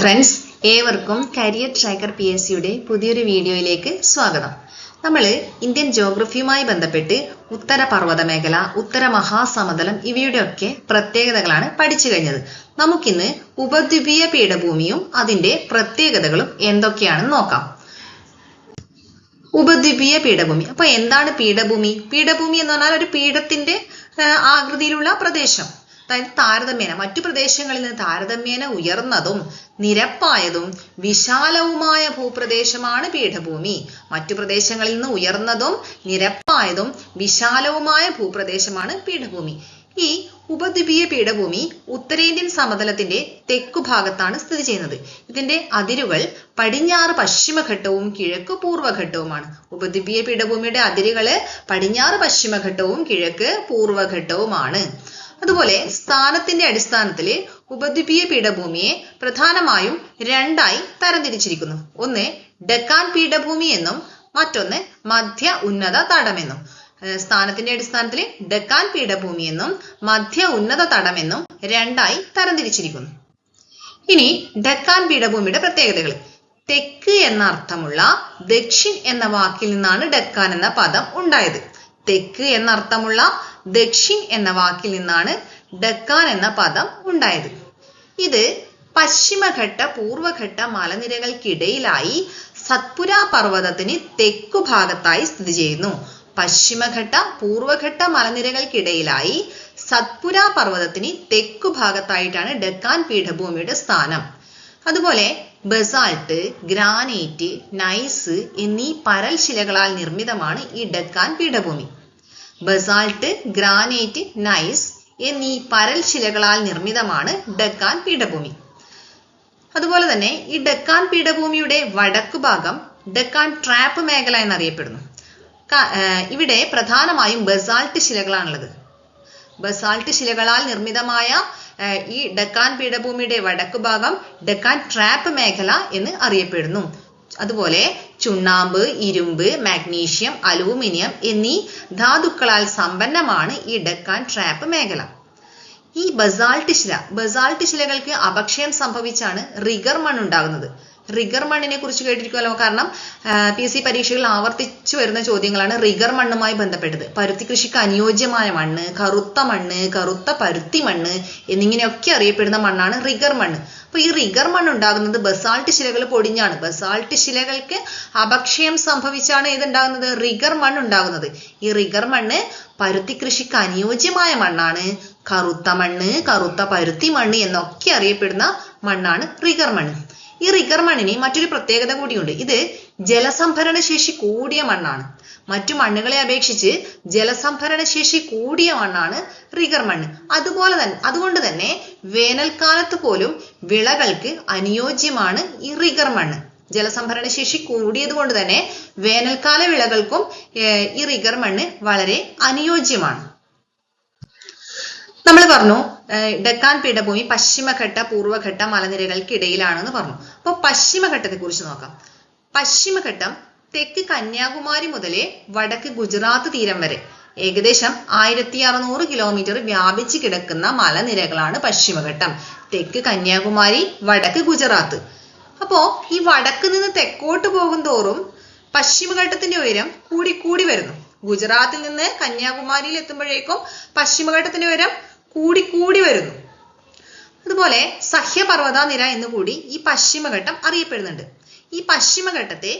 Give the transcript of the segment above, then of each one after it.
Friends ഏവർക്കും career tracker P S സിയുടെ പുതിയൊരു വീഡിയോയിലേക്ക് സ്വാഗതം. നമ്മൾ ഇന്ത്യൻ ജോഗ്രഫിയുമായി ബന്ധപ്പെട്ട് ഉത്തര പർവത മേഖല ഉത്തര മഹാസമതലം ഇവയുടെയൊക്കെ പ്രത്യേകതകളാണ് പഠിച്ചു കഴിഞ്ഞത്. നമുക്കിന്ന് ഉപദ്വീപീയ പീഠഭൂമിയും അതിന്റെ പ്രത്യേകതകളും എന്തൊക്കെയാണെന്ന് നോക്കാം. ഉപദ്വീപീയ പീഠഭൂമി. അപ്പൊ എന്താണ് പീഠഭൂമി? പീഠഭൂമി എന്ന് പറഞ്ഞാൽ ഒരു പീഠത്തിന്റെ ആകൃതിയിലുള്ള പ്രദേശം. അതായത് താരതമ്യേന മറ്റു പ്രദേശങ്ങളിൽ നിന്ന് താരതമ്യേന ഉയർന്നതും നിരപ്പായതും വിശാലവുമായ ഭൂപ്രദേശമാണ് പീഠഭൂമി. മറ്റു പ്രദേശങ്ങളിൽ നിന്ന് ഉയർന്നതും നിരപ്പായതും വിശാലവുമായ ഭൂപ്രദേശമാണ് പീഠഭൂമി. ഈ ഉപദ്വീപീയ പീഠഭൂമി ഉത്തരേന്ത്യൻ സമതലത്തിന്റെ തെക്കു ഭാഗത്താണ് സ്ഥിതി ചെയ്യുന്നത്. ഇതിന്റെ അതിരുകൾ പടിഞ്ഞാറ് പശ്ചിമഘട്ടവും കിഴക്ക് പൂർവഘട്ടവുമാണ് ഉപദ്വീപീയ പീഠഭൂമിയുടെ അതിരുകൾ പടിഞ്ഞാറ് പശ്ചിമഘട്ടവും കിഴക്ക് പൂർവഘട്ടവുമാണ് അതുപോലെ സ്ഥാനത്തിന്റെ അടിസ്ഥാനത്തിൽ ഉപദ്വീപീയ പീഠഭൂമിയെ പ്രധാനമായും രണ്ടായി തരംതിരിച്ചിരിക്കുന്നു. ഒന്ന് ഡക്കാൻ പീഠഭൂമി എന്നും മറ്റൊന്ന് മധ്യ ഉന്നത തടമെന്നും സ്ഥാനത്തിന്റെ അടിസ്ഥാനത്തിൽ ഡക്കാൻ പീഠഭൂമി എന്നും മധ്യ ഉന്നത തടമെന്നും രണ്ടായി തരംതിരിച്ചിരിക്കുന്നു. ഇനി ഡക്കാൻ പീഠഭൂമിയുടെ പ്രത്യേകതകൾ തെക്ക് എന്ന അർത്ഥമുള്ള ദക്ഷിൺ എന്ന വാക്കിൽ നിന്നാണ് ഡക്കാൻ എന്ന പദം ഉണ്ടായത്. തെക്ക് എന്ന അർത്ഥമുള്ള ദക്ഷിൺ എന്ന വാക്കിൽ നിന്നാണ് ഡക്കാൻ എന്ന പദം ഉണ്ടായത്. ഇത് പശ്ചിമഘട്ട പൂർവഘട്ട മലനിരകൾക്കിടയിലായി സത്പുര പർവതത്തിന് തെക്കു ഭാഗത്തായി സ്ഥിതി ചെയ്യുന്നു. പശ്ചിമഘട്ട പൂർവഘട്ട മലനിരകൾക്കിടയിലായി സത്പുര പർവതത്തിന് തെക്കു ഭാഗത്തായിട്ടാണ് ഡക്കാൻ പീഠഭൂമിയുടെ സ്ഥാനം. അതുപോലെ ബസാൾട്ട് ഗ്രാനൈറ്റ് നൈസ് എന്നീ പരൽശിലകളാൽ നിർമ്മിതമാണ് ഈ ഡക്കാൻ പീഠഭൂമി. ബസാൾട്ട് ഗ്രാനൈറ്റ് നൈസ് എന്നീ പരൽ ശിലകളാൽ നിർമ്മിതമാണ് ഡക്കാൻ പീഠഭൂമി. അതുപോലെ തന്നെ ഈ ഡക്കാൻ പീഠഭൂമിയുടെ വടക്കു ഭാഗം ഡെക്കാൻ ട്രാപ്പ് മേഖല എന്നറിയപ്പെടുന്നു. ഇവിടെ പ്രധാനമായും ബസാൾട്ട് ശിലകളാണുള്ളത്. ബസാൾട്ട് ശിലകളാൽ നിർമ്മിതമായ ഈ ഡക്കാൻ പീഠഭൂമിയുടെ വടക്കു ഭാഗം ഡെക്കാൻ ട്രാപ്പ് മേഖല എന്ന് അറിയപ്പെടുന്നു. അതുപോലെ ചുണ്ണാമ്പ് ഇരുമ്പ് മാഗ്നീഷ്യം അലൂമിനിയം എന്നീ ധാതുക്കളാൽ സമ്പന്നമാണ് ഈ ഡെക്കാൻ ട്രാപ്പ് മേഖല. ഈ ബസാൾട്ട് ശില ബസാൾട്ട് ശിലകൾക്ക് അപക്ഷയം സംഭവിച്ചാണ് റിഗർ മണ്ണ് ഉണ്ടാകുന്നത് റിഗർ മണ്ണിനെ കുറിച്ച് കേട്ടിരിക്കുമല്ലോ. കാരണം പി എസ് സി പരീക്ഷകളിൽ ആവർത്തിച്ചു വരുന്ന ചോദ്യങ്ങളാണ് റിഗർ മണ്ണുമായി ബന്ധപ്പെട്ടത്. പരുത്തി കൃഷിക്ക് അനുയോജ്യമായ മണ്ണ് കറുത്ത മണ്ണ് കറുത്ത പരുത്തി മണ്ണ് എന്നിങ്ങനെയൊക്കെ അറിയപ്പെടുന്ന മണ്ണാണ് റിഗർ മണ്ണ്. അപ്പൊ ഈ റിഗർ മണ്ണ് ഉണ്ടാകുന്നത് ബസാൾട്ട് ശിലകൾ പൊടിഞ്ഞാണ്. ബസാൾട്ട് ശിലകൾക്ക് അപക്ഷയം സംഭവിച്ചാണ് ഇതുണ്ടാകുന്നത്. റിഗർ മണ്ണ് ഉണ്ടാകുന്നത് ഈ റിഗർ മണ്ണ് പരുത്തി കൃഷിക്ക് അനുയോജ്യമായ മണ്ണാണ്. കറുത്ത മണ്ണ് കറുത്ത പരുത്തി മണ്ണ് എന്നൊക്കെ അറിയപ്പെടുന്ന മണ്ണാണ് റിഗർ മണ്ണ്. ഈ റിഗർ മണ്ണിന് മറ്റൊരു പ്രത്യേകത കൂടിയുണ്ട്. ഇത് ജലസംഭരണ ശേഷി കൂടിയ മണ്ണാണ്. മറ്റു മണ്ണുകളെ അപേക്ഷിച്ച് ജലസംഭരണ ശേഷി കൂടിയ മണ്ണാണ് റിഗർ മണ്ണ്. അതുപോലെ തന്നെ അതുകൊണ്ട് തന്നെ വേനൽക്കാലത്ത് പോലും വിളകൾക്ക് അനുയോജ്യമാണ് ഈ റിഗർ മണ്ണ്. ജലസംഭരണ ശേഷി കൂടിയത് കൊണ്ട് തന്നെ വേനൽക്കാല വിളകൾക്കും ഈ റിഗർ മണ്ണ് വളരെ അനുയോജ്യമാണ്. നമ്മൾ പറഞ്ഞു ഡെക്കാൻ പീഠഭൂമി പശ്ചിമഘട്ട പൂർവഘട്ട മലനിരകൾക്കിടയിലാണെന്ന് പറഞ്ഞു. അപ്പോൾ പശ്ചിമഘട്ടത്തെ കുറിച്ച് നോക്കാം. പശ്ചിമഘട്ടം തെക്ക് കന്യാകുമാരി മുതലേ വടക്ക് ഗുജറാത്ത് തീരം വരെ. ഏകദേശം ആയിരത്തി അറുന്നൂറ് കിലോമീറ്റർ വ്യാപിച്ച് കിടക്കുന്ന മലനിരകളാണ് പശ്ചിമഘട്ടം. തെക്ക് കന്യാകുമാരി വടക്ക് ഗുജറാത്ത്. അപ്പോ ഈ വടക്ക് നിന്ന് തെക്കോട്ട് പോകും തോറും പശ്ചിമഘട്ടത്തിന്റെ ഉയരം കൂടിക്കൂടി കൂടി വരുന്നു. ഗുജറാത്തിൽ നിന്ന് കന്യാകുമാരിയിൽ എത്തുമ്പോഴേക്കും പശ്ചിമഘട്ടത്തിന്റെ ഉയരം കൂടി കൂടി വരുന്നു. അതുപോലെ സഹ്യപർവത നിര എന്നുകൂടി ഈ പശ്ചിമഘട്ടം അറിയപ്പെടുന്നുണ്ട്. ഈ പശ്ചിമഘട്ടത്തെ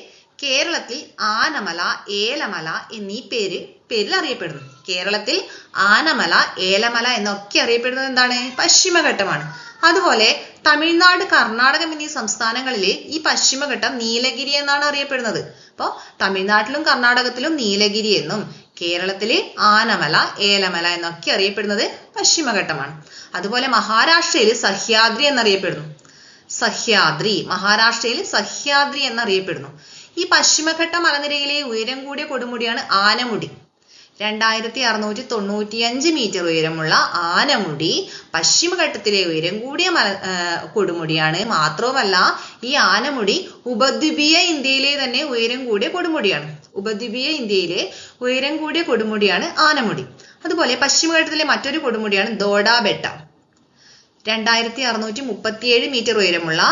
കേരളത്തിൽ ആനമല ഏലമല എന്നീ പേര് പേരിൽ അറിയപ്പെടുന്നു. കേരളത്തിൽ ആനമല ഏലമല എന്നൊക്കെ അറിയപ്പെടുന്നത് എന്താണ്? പശ്ചിമഘട്ടമാണ്. അതുപോലെ തമിഴ്നാട് കർണാടകം എന്നീ സംസ്ഥാനങ്ങളിൽ ഈ പശ്ചിമഘട്ടം നീലഗിരി എന്നാണ് അറിയപ്പെടുന്നത്. അപ്പോൾ തമിഴ്നാട്ടിലും കർണാടകത്തിലും നീലഗിരി എന്നും കേരളത്തിൽ ആനമല ഏലമല എന്നൊക്കെ അറിയപ്പെടുന്നത് പശ്ചിമഘട്ടമാണ്. അതുപോലെ മഹാരാഷ്ട്രയിൽ സഹ്യാദ്രി എന്നറിയപ്പെടുന്നു. സഹ്യാദ്രി മഹാരാഷ്ട്രയിൽ സഹ്യാദ്രി എന്നറിയപ്പെടുന്നു. ഈ പശ്ചിമഘട്ട മലനിരയിലെ ഉയരം കൂടിയ കൊടുമുടിയാണ് ആനമുടി. രണ്ടായിരത്തി അറുന്നൂറ്റി തൊണ്ണൂറ്റിയഞ്ച് മീറ്റർ ഉയരമുള്ള ആനമുടി പശ്ചിമഘട്ടത്തിലെ ഉയരം കൂടിയ മല കൊടുമുടിയാണ്. മാത്രവുമല്ല ഈ ആനമുടി ഉപദ്വീപീയ ഇന്ത്യയിലെ തന്നെ ഉയരം കൂടിയ കൊടുമുടിയാണ്. ഉപദ്വീപീയ ഇന്ത്യയിലെ ഉയരം കൂടിയ കൊടുമുടിയാണ് ആനമുടി. അതുപോലെ പശ്ചിമഘട്ടത്തിലെ മറ്റൊരു കൊടുമുടിയാണ് ദോഡാബെട്ട. രണ്ടായിരത്തി അറുന്നൂറ്റി മുപ്പത്തിയേഴ് മീറ്റർ ഉയരമുള്ള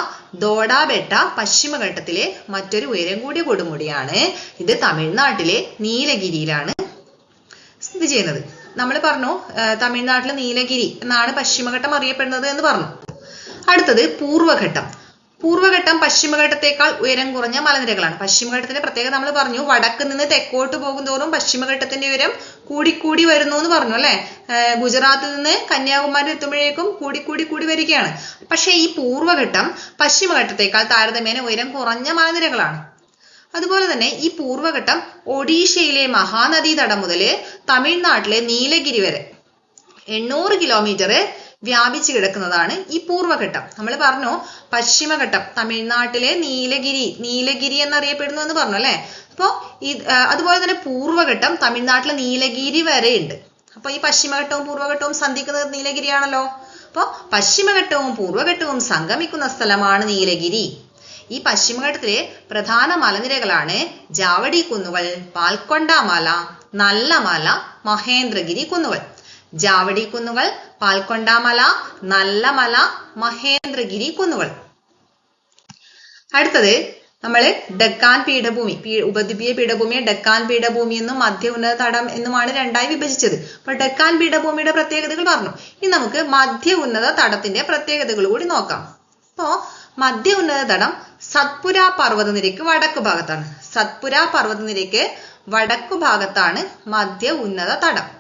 ദോഡാബെട്ട പശ്ചിമഘട്ടത്തിലെ മറ്റൊരു ഉയരം കൂടിയ കൊടുമുടിയാണ്. ഇത് തമിഴ്നാട്ടിലെ നീലഗിരിയിലാണ് സ്ഥിതി ചെയ്യുന്നത്. നമ്മൾ പറഞ്ഞു തമിഴ്നാട്ടിലെ നീലഗിരി എന്നാണ് പശ്ചിമഘട്ടം അറിയപ്പെടുന്നത് എന്ന് പറഞ്ഞു. അടുത്തത് പൂർവഘട്ടം. പൂർവഘട്ടം പശ്ചിമഘട്ടത്തേക്കാൾ ഉയരം കുറഞ്ഞ മലനിരകളാണ്. പശ്ചിമഘട്ടത്തിന്റെ പ്രത്യേകത നമ്മൾ പറഞ്ഞു. വടക്ക് നിന്ന് തെക്കോട്ട് പോകുന്തോറും പശ്ചിമഘട്ടത്തിന്റെ ഉയരം കൂടിക്കൂടി വരുന്നു എന്ന് പറഞ്ഞു അല്ലെ? ഗുജറാത്തിൽ നിന്ന് കന്യാകുമാരി എത്തുമ്പോഴേക്കും കൂടിക്കൂടി കൂടി വരികയാണ്. പക്ഷേ ഈ പൂർവഘട്ടം പശ്ചിമഘട്ടത്തേക്കാൾ താരതമ്യേന ഉയരം കുറഞ്ഞ മലനിരകളാണ്. അതുപോലെ തന്നെ ഈ പൂർവഘട്ടം ഒഡീഷയിലെ മഹാനദീതടം മുതൽ തമിഴ്നാട്ടിലെ നീലഗിരി വരെ എണ്ണൂറ് കിലോമീറ്റർ വ്യാപിച്ചു കിടക്കുന്നതാണ് ഈ പൂർവഘട്ടം. നമ്മൾ പറഞ്ഞു പശ്ചിമഘട്ടം തമിഴ്നാട്ടിലെ നീലഗിരി നീലഗിരി എന്നറിയപ്പെടുന്നു എന്ന് പറഞ്ഞു അല്ലെ? അപ്പോ ഈ അതുപോലെ തന്നെ പൂർവഘട്ടം തമിഴ്നാട്ടിലെ നീലഗിരി വരെ ഉണ്ട്. അപ്പൊ ഈ പശ്ചിമഘട്ടവും പൂർവഘട്ടവും സന്ധിക്കുന്നത് നീലഗിരിയാണല്ലോ. അപ്പോ പശ്ചിമഘട്ടവും പൂർവഘട്ടവും സംഗമിക്കുന്ന സ്ഥലമാണ് നീലഗിരി. ഈ പശ്ചിമഘട്ടത്തിലെ പ്രധാന മലനിരകളാണ് ജാവടി കുന്നുകൾ പാൽക്കൊണ്ട മല നല്ല മല മഹേന്ദ്രഗിരി കുന്നുകൾ. ജാവടി കുന്നുകൾ പാൽക്കൊണ്ടാമല നല്ലമല നല്ല മല മഹേന്ദ്രഗിരി കുന്നുകൾ. അടുത്തത് നമ്മൾ ഡെക്കാൻ പീഠഭൂമി ഉപദ്വീപീയ പീഠഭൂമിയെ ഡെക്കാൻ പീഠഭൂമി എന്നും മധ്യ ഉന്നത തടം എന്നുമാണ് രണ്ടായി വിഭജിച്ചത്. അപ്പൊ ഡെക്കാൻ പീഠഭൂമിയുടെ പ്രത്യേകതകൾ പറഞ്ഞു. ഇനി നമുക്ക് മധ്യ ഉന്നത തടത്തിന്റെ പ്രത്യേകതകൾ കൂടി നോക്കാം. അപ്പോ മധ്യ ഉന്നത തടം സത്പുര പർവതനിരയ്ക്ക് വടക്ക് ഭാഗത്താണ്. സത്പുര പർവതനിരയ്ക്ക് വടക്കു ഭാഗത്താണ് മധ്യ ഉന്നത തടം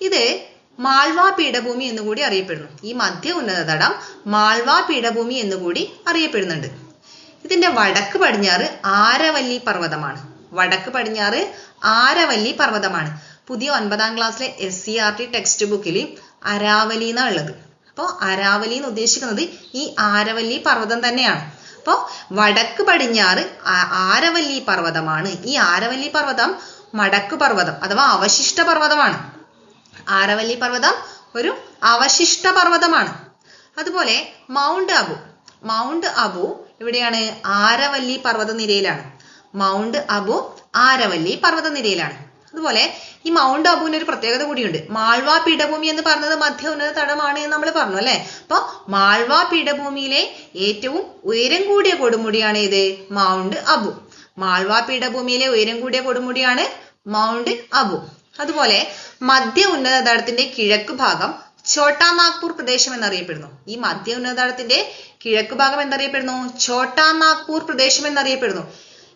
ഇത് മാൾവ പീഠഭൂമി എന്ന് കൂടി അറിയപ്പെടുന്നു. ഈ മധ്യ ഉന്നത തടം മാൾവ പീഠഭൂമി എന്നുകൂടി അറിയപ്പെടുന്നുണ്ട്. ഇതിന്റെ വടക്ക് പടിഞ്ഞാറ് ആരവല്ലി പർവതമാണ്. വടക്ക് പടിഞ്ഞാറ് ആരവല്ലി പർവതമാണ്. പുതിയ ഒൻപതാം ക്ലാസ്സിലെ S C R T text ബുക്കിൽ അരാവലി എന്നാണ് ഉള്ളത്. അപ്പോൾ അരാവലി എന്ന് ഉദ്ദേശിക്കുന്നത് ഈ ആരവല്ലി പർവതം തന്നെയാണ്. അപ്പോൾ വടക്ക് പടിഞ്ഞാറ് ആരവല്ലി പർവതമാണ്. ഈ ആരവല്ലി പർവതം മടക്ക് പർവതം അഥവാ അവശിഷ്ട പർവതമാണ്. ആരവല്ലി പർവതം ഒരു അവശിഷ്ട പർവതമാണ്. അതുപോലെ മൗണ്ട് അബു. മൗണ്ട് അബു എവിടെയാണ് ആരവല്ലി പർവത നിരയിലാണ്. മൗണ്ട് അബു ആരവല്ലി പർവത നിരയിലാണ്. അതുപോലെ ഈ മൗണ്ട് അബുവിന് ഒരു പ്രത്യേകത കൂടിയുണ്ട്. മാൾവ പീഠഭൂമി എന്ന് പറഞ്ഞത് മധ്യ ഉന്നത തടമാണ് എന്ന് നമ്മൾ പറഞ്ഞു അല്ലെ? അപ്പൊ മാൾവ പീഠഭൂമിയിലെ ഏറ്റവും ഉയരം കൂടിയ കൊടുമുടിയാണ് ഇത് മൗണ്ട് അബു. മാൾവ പീഠഭൂമിയിലെ ഉയരം കൂടിയ കൊടുമുടിയാണ് മൗണ്ട് അബു. അതുപോലെ മധ്യ ഉന്നതതലത്തിന്റെ കിഴക്ക് ഭാഗം ഛോട്ടാ നാഗ്പൂർ പ്രദേശം എന്നറിയപ്പെടുന്നു. ഈ മധ്യ ഉന്നതതലത്തിന്റെ കിഴക്ക് ഭാഗം എന്നറിയപ്പെടുന്നു ഛോട്ടാ നാഗ്പൂർ പ്രദേശം എന്നറിയപ്പെടുന്നു.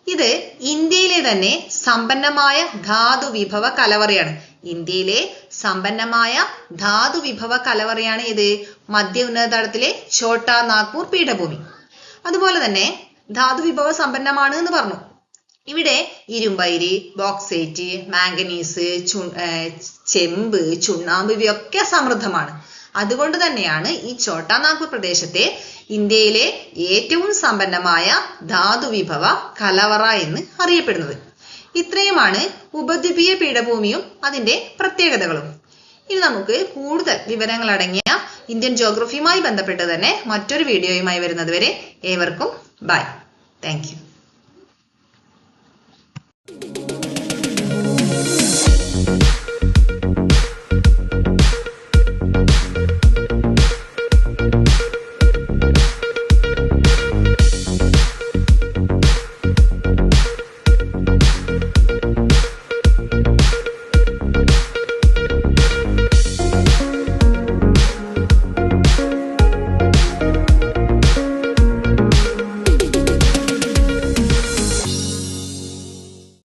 ഇത് ഇന്ത്യയിലെ തന്നെ സമ്പന്നമായ ധാതു വിഭവ കലവറയാണ്. ഇന്ത്യയിലെ സമ്പന്നമായ ധാതു വിഭവ കലവറയാണ് ഇത്. മധ്യ ഉന്നത തടത്തിലെ ഛോട്ടാ നാഗ്പൂർ പീഠഭൂമി. അതുപോലെ തന്നെ ധാതു വിഭവ സമ്പന്നമാണ് എന്ന് പറഞ്ഞു. ഇവിടെ ഇരുമ്പയിര് ബോക്സൈറ്റ് മാംഗനീസ് ചെമ്പ് ചുണ്ണാമ്പ് ഇവയൊക്കെ സമൃദ്ധമാണ്. അതുകൊണ്ട് തന്നെയാണ് ഈ ഛോട്ടാ നാഗ്പൂർ പ്രദേശത്തെ ഇന്ത്യയിലെ ഏറ്റവും സമ്പന്നമായ ധാതു വിഭവ കലവറ എന്ന് അറിയപ്പെടുന്നത്. ഇത്രയുമാണ് ഉപദ്വീപീയ പീഠഭൂമിയും അതിന്റെ പ്രത്യേകതകളും. ഇനി നമുക്ക് കൂടുതൽ വിവരങ്ങൾ അടങ്ങിയ ഇന്ത്യൻ ജോഗ്രഫിയുമായി ബന്ധപ്പെട്ട് തന്നെ മറ്റൊരു വീഡിയോയുമായി വരുന്നത് വരെ ഏവർക്കും ബൈ താങ്ക്